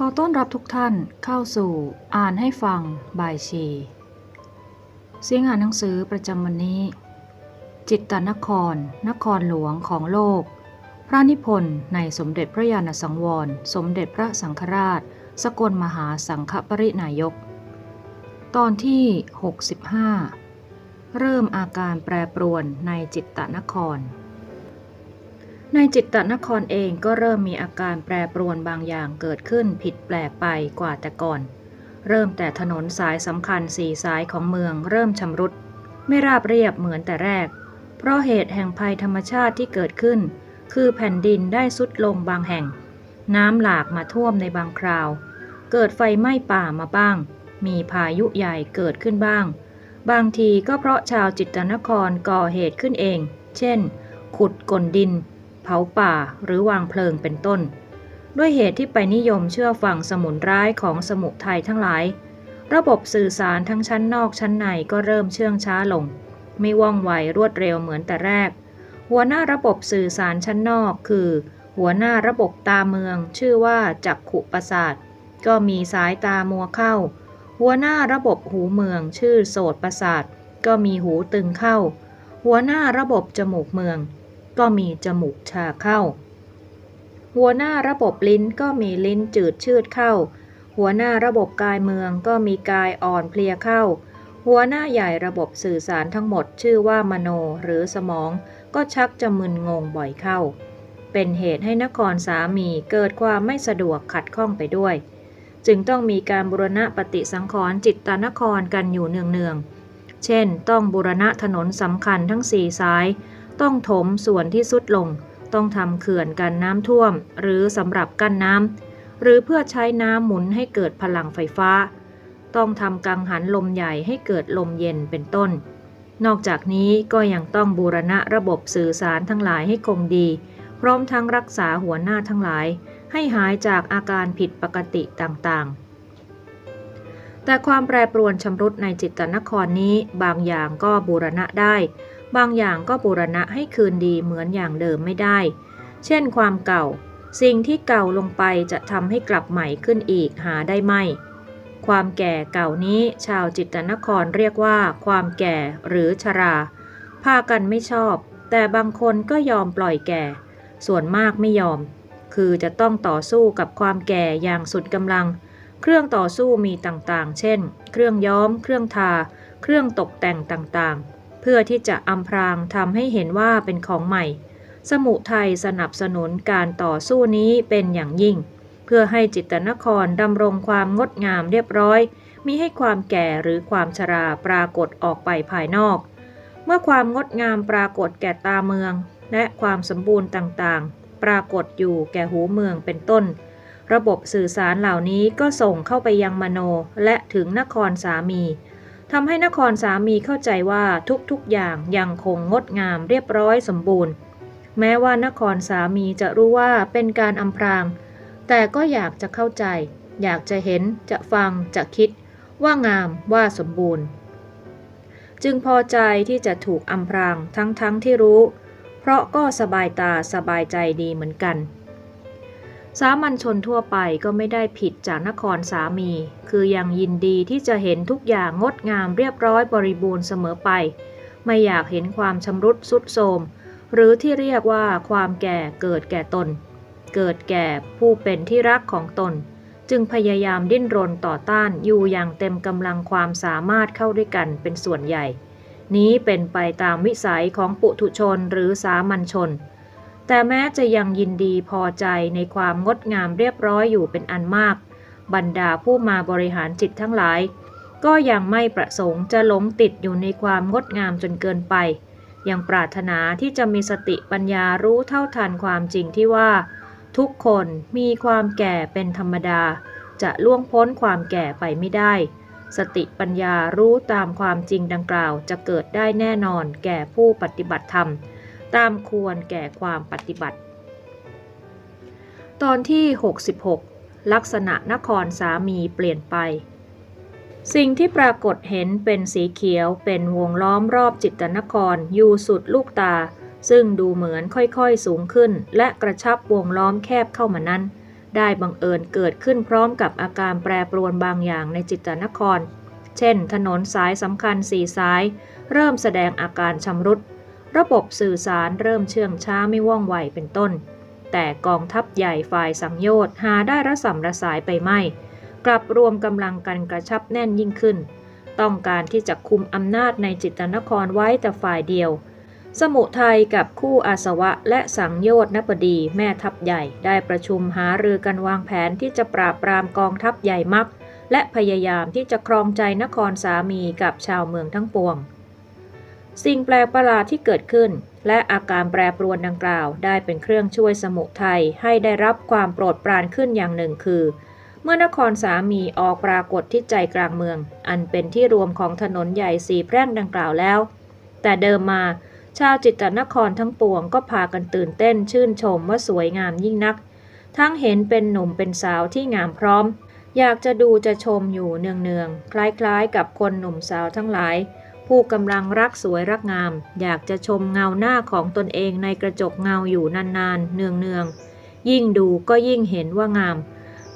ขอต้อนรับทุกท่านเข้าสู่อ่านให้ฟังบายชี เสียงอ่านหนังสือประจำวันนี้ จิตตนคร นครหลวงของโลก พระนิพนธ์ในสมเด็จพระญาณสังวร สมเด็จพระสังฆราช สกลมหาสังฆปรินายก ตอนที่ 65 เริ่มอาการแปรปรวนในจิตตนคร ในจิตตนครเองก็เริ่มมีอาการแปรปรวนบางอย่างเกิดขึ้นผิดแปลกไปกว่าแต่ก่อน เริ่มแต่ถนนสายสำคัญสี่สายของเมืองเริ่มชำรุด ไม่ราบเรียบเหมือนแต่แรก เพราะเหตุแห่งภัยธรรมชาติที่เกิดขึ้น คือแผ่นดินได้สุดลงบางแห่ง น้ำหลากมาท่วมในบางคราว เกิดไฟไหม้ป่ามาบ้าง มีพายุใหญ่เกิดขึ้นบ้าง บางทีก็เพราะชาวจิตตนครก่อเหตุขึ้นเอง เช่น ขุดกลดิน เผาป่าหรือวางเพลิงเป็นต้น ด้วยเหตุที่ไปนิยมเชื่อฟังสมุนร้ายของสมุทัยทั้งหลาย ระบบสื่อสารทั้งชั้นนอกชั้นในก็เริ่มเชื่องช้าลง ไม่ว่องไวรวดเร็วเหมือนแต่แรก หัวหน้าระบบสื่อสารชั้นนอกคือ หัวหน้าระบบตาเมือง ชื่อว่าจักขุประสาทก็มีสายตามัวเข้า หัวหน้าระบบหูเมือง ชื่อโสตประสาทก็มีหูตึงเข้า หัวหน้าระบบจมูกเมือง ก็มีจมูกชาเข้า หัวหน้าระบบลิ้นก็มีลิ้นจืดชืดเข้า หัวหน้าระบบกายเมืองก็มีกายอ่อนเพลียเข้า หัวหน้าใหญ่ระบบสื่อสารทั้งหมดชื่อว่ามโนหรือสมอง ก็ชักจะมึนงงบ่อยเข้า เป็นเหตุให้นครสามีเกิดความไม่สะดวกขัดข้องไปด้วย จึงต้องมีการบูรณะปฏิสังขรณ์จิตตนครกันอยู่เนืองๆเช่น ต้องบูรณะถนนสำคัญทั้งสี่สาย ต้องถมส่วนที่สุดลง ต้องทำเขื่อนกันน้ำท่วม หรือสำหรับกั้นน้ำหรือเพื่อใช้น้ำหมุนให้เกิดพลังไฟฟ้า ต้องทำกังหันลมใหญ่ให้เกิดลมเย็นเป็นต้น นอกจากนี้ก็ยังต้องบูรณะระบบสื่อสารทั้งหลายให้คงดี พร้อมทั้งรักษาหัวหน้าทั้งหลาย ให้หายจากอาการผิดปกติต่างๆแต่ความแปรปรวนชำรุดในจิตตนครนี้บางอย่างก็บูรณะได้ บางอย่างก็บูรณะให้คืนดีเหมือนอย่างเดิมไม่ได้ เช่นความเก่า สิ่งที่เก่าลงไปจะทำให้กลับใหม่ขึ้นอีกหาได้ไม่ ความแก่เก่านี้ชาวจิตตนครเรียกว่า ความแก่หรือชรา พากันไม่ชอบ แต่บางคนก็ยอมปล่อยแก่ ส่วนมากไม่ยอม คือจะต้องต่อสู้กับความแก่อย่างสุดกำลัง เครื่องต่อสู้มีต่างๆ เช่น เครื่องย้อม เครื่องทา เครื่องตกแต่งต่างๆ เพื่อที่จะอำพรางทำให้เห็นว่าเป็นของใหม่ สมุทัยสนับสนุนการต่อสู้นี้เป็นอย่างยิ่ง เพื่อให้จิตตนครดำรงความงดงามเรียบร้อยมีให้ความแก่หรือความชราปรากฏออกไปภายนอก เมื่อความงดงามปรากฏแก่ตาเมือง และความสมบูรณ์ต่างๆ ปรากฏอยู่แก่หูเมืองเป็นต้น ระบบสื่อสารเหล่านี้ก็ส่งเข้าไปยังมโนและถึงนครสามี ทำให้นครสามีเข้าใจว่าทุกๆอย่างยังคงงดงามเรียบร้อยสมบูรณ์ แม้ว่านครสามีจะรู้ว่าเป็นการอำพราง แต่ก็อยากจะเข้าใจ อยากจะเห็นจะฟังจะคิด ว่างามว่าสมบูรณ์ จึงพอใจที่จะถูกอำพรางทั้งๆทที่รู้ เพราะก็สบายตาสบายใจดีเหมือนกัน สามัญชนทั่วไปก็ไม่ได้ผิดจากนครสามี คือยังยินดีที่จะเห็นทุกอย่างงดงามเรียบร้อยบริบูรณ์เสมอไป ไม่อยากเห็นความชำรุดสุดโทรมหรือที่เรียกว่าความแก่เกิดแก่ตน เกิดแก่ผู้เป็นที่รักของตน จึงพยายามดิ้นรนต่อต้านอยู่อย่างเต็มกำลังความสามารถเข้าด้วยกันเป็นส่วนใหญ่ นี้เป็นไปตามวิสัยของปุถุชนหรือสามัญชน แต่แม้จะยังยินดีพอใจในความงดงามเรียบร้อยอยู่เป็นอันมาก บรรดาผู้มาบริหารจิตทั้งหลาย ก็ยังไม่ประสงค์จะหลงติดอยู่ในความงดงามจนเกินไป ยังปรารถนาที่จะมีสติปัญญารู้เท่าทันความจริงที่ว่า ทุกคนมีความแก่เป็นธรรมดา จะล่วงพ้นความแก่ไปไม่ได้ สติปัญญารู้ตามความจริงดังกล่าวจะเกิดได้แน่นอนแก่ผู้ปฏิบัติธรรม ตามควรแก่ความปฏิบัติ ตอนที่ 66 ลักษณะนครสามีเปลี่ยนไป สิ่งที่ปรากฏเห็นเป็นสีเขียวเป็นวงล้อมรอบจิตตนครอยู่สุดลูกตา ซึ่งดูเหมือนค่อยๆสูงขึ้น และกระชับวงล้อมแคบเข้ามานั้น ได้บังเอิญเกิดขึ้นพร้อมกับอาการแปรปรวนบางอย่างในจิตตนคร เช่น ถนนสายสำคัญสี่สาย เริ่มแสดงอาการชำรุด ระบบสื่อสารเริ่มเชื่องช้าไม่ว่องไวเป็นต้น แต่กองทัพใหญ่ฝ่ายสังโยชน์หาได้ระสำระสายไปไม่ กลับรวมกำลังกันกระชับแน่นยิ่งขึ้น ต้องการที่จะคุมอำนาจในจิตนครไว้แต่ฝ่ายเดียว สมุทัยกับคู่อาสวะและสังโยชนบดีแม่ทัพใหญ่ได้ประชุมหารือกันวางแผนที่จะปราบปรามกองทัพใหญ่มัก และพยายามที่จะครองใจนครสามีกับชาวเมืองทั้งปวง สิ่งแปลกประหลาดที่เกิดขึ้น และอาการแปรปรวนดังกล่าว ได้เป็นเครื่องช่วยสมุทัยให้ได้รับความโปรดปรานขึ้นอย่างหนึ่งคือ เมื่อนครสามีออกปรากฏที่ใจกลางเมือง อันเป็นที่รวมของถนนใหญ่สีแพร่งดังกล่าวแล้ว แต่เดิมมาชาวจิตตนครทั้งปวงก็พากันตื่นเต้นชื่นชมว่าสวยงามยิ่งนัก ทั้งเห็นเป็นหนุ่มเป็นสาวที่งามพร้อม อยากจะดูจะชมอยู่เนืองๆคล้ายๆ กับคนหนุ่มสาวทั้งหลาย ผู้กำลังรักสวยรักงาม อยากจะชมเงาหน้าของตนเองในกระจกเงาอยู่นานๆ เนืองๆ ยิ่งดูก็ยิ่งเห็นว่างาม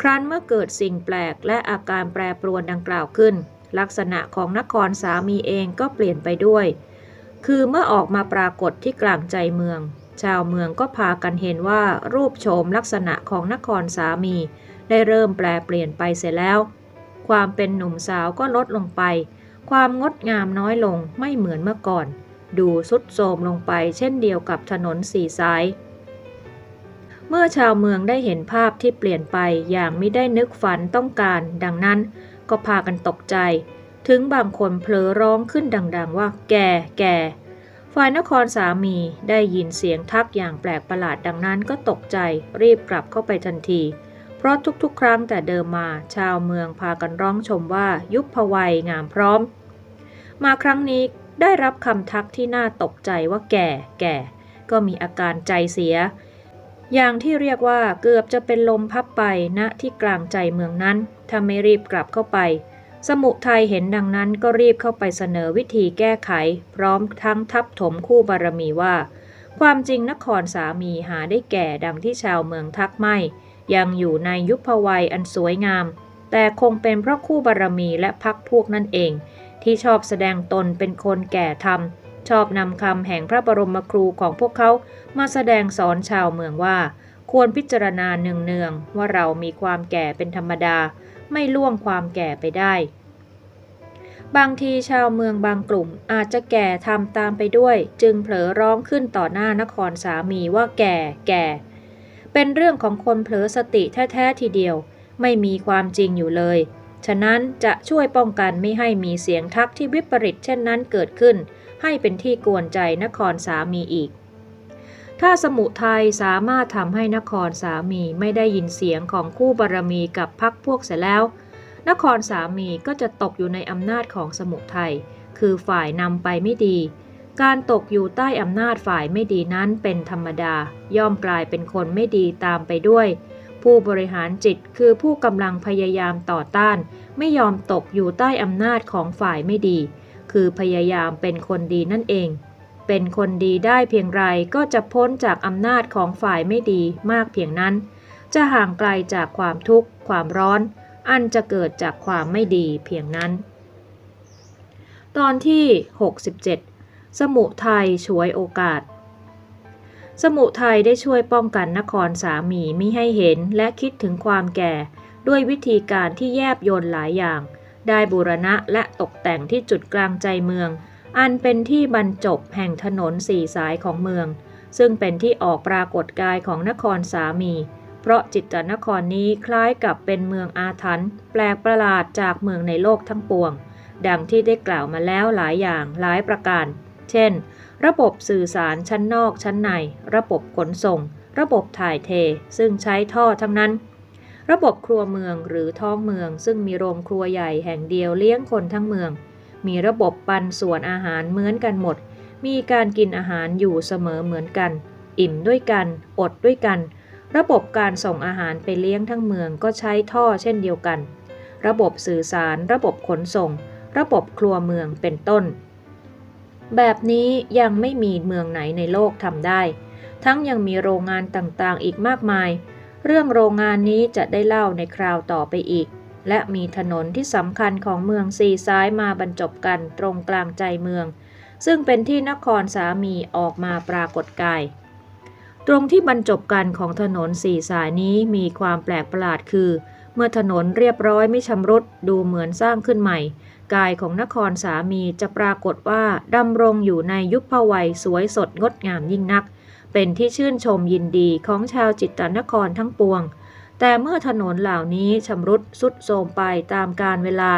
ครั้นเมื่อเกิดสิ่งแปลกและอาการแปรปรวนดังกล่าวขึ้น ลักษณะของนครสามีเองก็เปลี่ยนไปด้วย คือเมื่อออกมาปรากฏที่กลางใจเมือง ชาวเมืองก็พากันเห็นว่ารูปโฉมลักษณะของนครสามี ได้เริ่มแปลเปลี่ยนไปเสียแล้ว ความเป็นหนุ่มสาวก็ลดลงไป ความงดงามน้อยลงไม่เหมือนเมื่อก่อน ดูสุดโทรมลงไปเช่นเดียวกับถนนสี่สาย เมื่อชาวเมืองได้เห็นภาพที่เปลี่ยนไปอย่างไม่ได้นึกฝันต้องการ ดังนั้นก็พากันตกใจ ถึงบางคนเผลอร้องขึ้นดัง ๆ ว่า แก่แก่ฝ่ายนครสามีได้ยินเสียงทักอย่างแปลกประหลาดดังนั้นก็ตกใจรีบกลับเข้าไปทันที เพราะทุกๆ ครั้งแต่เดิมมาชาวเมืองพากันร้องชมว่ายุบพวัยงามพร้อม มาครั้งนี้ได้รับคำทักที่น่าตกใจว่าแก่ แก่ ก็มีอาการใจเสีย อย่างที่เรียกว่าเกือบจะเป็นลมพับไปณที่กลางใจเมืองนั้น ถ้าไม่รีบกลับเข้าไป สมุทัยเห็นดังนั้นก็รีบเข้าไปเสนอวิธีแก้ไข พร้อมทั้งทับถมคู่บารมีว่า ความจริงนครสามีหาได้แก่ดังที่ชาวเมืองทักไม่ ยังอยู่ในยุคภวัยอันสวยงาม แต่คงเป็นเพราะคู่บารมีและพักพวกนั่นเอง ที่ชอบแสดงตนเป็นคนแก่ทำชอบนำคำแห่งพระบรมครูของพวกเขามาแสดงสอนชาวเมืองว่า ควรพิจารณาเนืองๆว่าเรามีความแก่เป็นธรรมดา ไม่ล่วงความแก่ไปได้ บางทีชาวเมืองบางกลุ่มอาจจะแก่ทำตามไปด้วย จึงเผลอร้องขึ้นต่อหน้านครสามีว่าแก่แก่ เป็นเรื่องของคนเผลอสติแท้ๆทีเดียว ไม่มีความจริงอยู่เลย ฉะนั้นจะช่วยป้องกันไม่ให้มีเสียงทักที่วิปริตเช่นนั้นเกิดขึ้น ให้เป็นที่กวนใจนครสามีอีก ถ้าสมุทัยสามารถทำให้นครสามีไม่ได้ยินเสียงของคู่บารมีกับพักพวกเสร็จแล้ว นครสามีก็จะตกอยู่ในอำนาจของสมุทัยคือฝ่ายนำไปไม่ดี การตกอยู่ใต้อำนาจฝ่ายไม่ดีนั้นเป็นธรรมดา ย่อมกลายเป็นคนไม่ดีตามไปด้วย ผู้บริหารจิตคือผู้กำลังพยายามต่อต้าน ไม่ยอมตกอยู่ใต้อำนาจของฝ่ายไม่ดี คือพยายามเป็นคนดีนั่นเอง เป็นคนดีได้เพียงไรก็จะพ้นจากอำนาจของฝ่ายไม่ดีมากเพียงนั้น จะห่างไกลจากความทุกข์ ความร้อน อันจะเกิดจากความไม่ดีเพียงนั้น ตอนที่ 67 สมุทัยช่วยโอกาส สมุทัยได้ช่วยป้องกันนครสามีไม่ให้เห็นและคิดถึงความแก่ ด้วยวิธีการที่แยบยลหลายอย่าง ได้บูรณะและตกแต่งที่จุดกลางใจเมือง อันเป็นที่บรรจบแห่งถนนสี่สายของเมือง ซึ่งเป็นที่ออกปรากฏกายของนครสามี เพราะจิตตนครนี้คล้ายกับเป็นเมืองอาถรรพ์แปลกประหลาดจากเมืองในโลกทั้งปวง ดังที่ได้กล่าวมาแล้วหลายอย่างหลายประการ เช่น ระบบสื่อสารชั้นนอกชั้นใน ระบบขนส่ง ระบบถ่ายเท ซึ่งใช้ท่อทั้งนั้น ระบบครัวเมืองหรือท้องเมือง ซึ่งมีโรงครัวใหญ่แห่งเดียวเลี้ยงคนทั้งเมือง มีระบบปันส่วนอาหารเหมือนกันหมด มีการกินอาหารอยู่เสมอเหมือนกัน อิ่มด้วยกัน อดด้วยกัน ระบบการส่งอาหารไปเลี้ยงทั้งเมืองก็ใช้ท่อเช่นเดียวกัน ระบบสื่อสาร ระบบขนส่ง ระบบครัวเมืองเป็นต้น แบบนี้ยังไม่มีเมืองไหนในโลกทำได้ ทั้งยังมีโรงงานต่างๆ อีกมากมาย เรื่องโรงงานนี้จะได้เล่าในคราวต่อไปอีก และมีถนนที่สำคัญของเมืองซีซ้ายมาบรรจบกันตรงกลางใจเมือง ซึ่งเป็นที่นครสามีออกมาปรากฏกายตรงที่บรรจบกันของถนนสี่สายนี้มีความแปลกประหลาดคือ เมื่อถนนเรียบร้อยไม่ชำรุดดูเหมือนสร้างขึ้นใหม่ กายของนครสามีจะปรากฏว่าดำรงอยู่ในยุคภวัยสวยสดงดงามยิ่งนัก เป็นที่ชื่นชมยินดีของชาวจิตตนครทั้งปวง แต่เมื่อถนนเหล่านี้ชำรุดสุดโทมไปตามกาลเวลา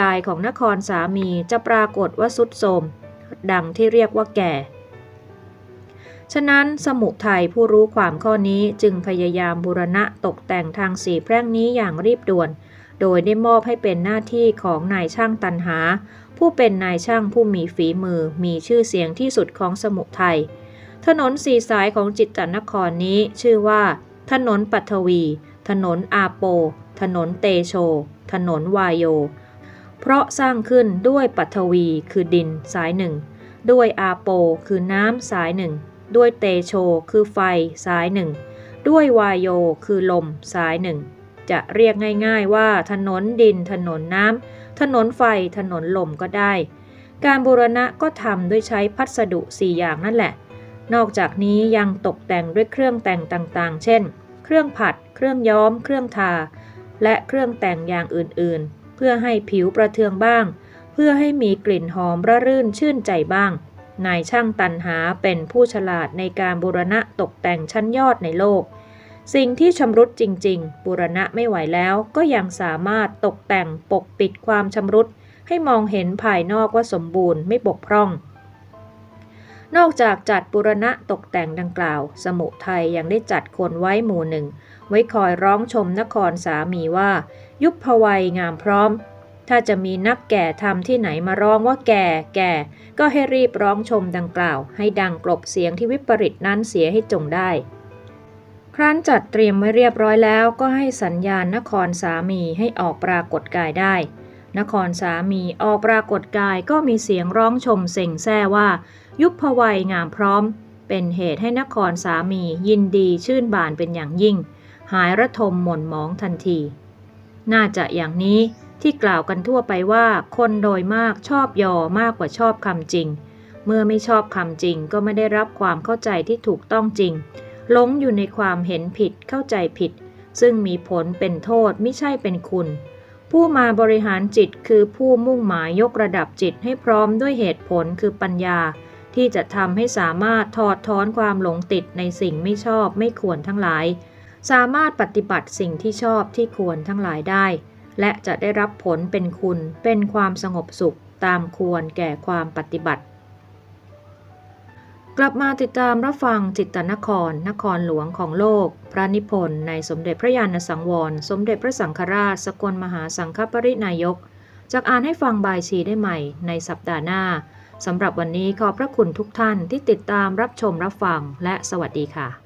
กายของนครสามีจะปรากฏว่าสุดโทมดังที่เรียกว่าแก่ ฉะนั้นสมุทัยผู้รู้ความข้อนี้จึงพยายามบูรณะตกแต่งทางสีแพร่งนี้อย่างรีบด่วน โดยได้มอบให้เป็นหน้าที่ของนายช่างตันหา ผู้เป็นนายช่างผู้มีฝีมือมีชื่อเสียงที่สุดของสมุทัยถนนสีสายของจิตตนครนี้ชื่อว่า ถนนปัทวี ถนนอาโป ถนนเตโช ถนนวายโย เพราะสร้างขึ้นด้วยปัทวีคือดินสายหนึ่ง ด้วยอาโปคือน้ำสายหนึ่ง ด้วยเตโชคือไฟสายหนึ่ง ด้วยวายโยคือลมสายหนึ่ง จะเรียกง่ายๆว่าถนนดิน ถนนน้ำ ถนนไฟ ถนนลมก็ได้ การบูรณะก็ทำด้วยใช้พัสดุสี่อย่างนั่นแหละ นอกจากนี้ยังตกแต่งด้วยเครื่องแต่งต่างๆ เช่น เครื่องผัด เครื่องย้อม เครื่องทา และเครื่องแต่งอย่างอื่นๆ เพื่อให้ผิวประเทืองบ้าง เพื่อให้มีกลิ่นหอมระรื่นชื่นใจบ้าง นายช่างตันหาเป็นผู้ฉลาดในการบูรณะตกแต่งชั้นยอดในโลก สิ่งที่ชำรุดจริง ๆ บูรณะไม่ไหวแล้วก็ยังสามารถตกแต่งปกปิดความชำรุด ให้มองเห็นภายนอกว่าสมบูรณ์ไม่บกพร่อง นอกจากจัดบุรณะตกแต่งดังกล่าว สมุทัยยังได้จัดคนไว้หมู่หนึ่ง ไว้คอยร้องชมนครสามีว่า ยุบพวัยงามพร้อม ถ้าจะมีนักแก่ทำที่ไหนมาร้องว่าแก่แก่ ก็ให้รีบร้องชมดังกล่าว ให้ดังกลบเสียงที่วิปริตนั้นเสียให้จงได้ ครั้นจัดเตรียมไว้เรียบร้อยแล้วก็ให้สัญญาณนครสามีให้ออกปรากฏกายได้ นครสามีออกปรากฏกายก็มีเสียงร้องชมเส่งแซ่ว่า ยุบพวัยงามพร้อม เป็นเหตุให้นครสามียินดีชื่นบานเป็นอย่างยิ่ง หายระทมหม่นหมองทันที น่าจะอย่างนี้ ที่กล่าวกันทั่วไปว่าคนโดยมากชอบยอมากกว่าชอบคำจริง เมื่อไม่ชอบคำจริงก็ไม่ได้รับความเข้าใจที่ถูกต้องจริงหลงอยู่ในความเห็นผิดเข้าใจผิด ซึ่งมีผลเป็นโทษไม่ใช่เป็นคุณ ผู้มาบริหารจิตคือผู้มุ่งหมายยกระดับจิตให้พร้อมด้วยเหตุผลคือปัญญา ที่จะทำให้สามารถถอดถอนความหลงติดในสิ่งไม่ชอบไม่ควรทั้งหลาย สามารถปฏิบัติสิ่งที่ชอบที่ควรทั้งหลายได้ และจะได้รับผลเป็นคุณเป็นความสงบสุขตามควรแก่ความปฏิบัติ กลับมาติดตามรับฟังจิตตนคร นครหลวงของโลก พระนิพนธ์ในสมเด็จพระยาณสังวร สมเด็จพระสังฆราช สกลมหาสังฆปรินายกจากอ่านให้ฟังบายชีได้ใหม่ในสัปดาห์หน้าสำหรับวันนี้ขอบพระคุณทุกท่านที่ติดตามรับชมรับฟังและสวัสดีค่ะ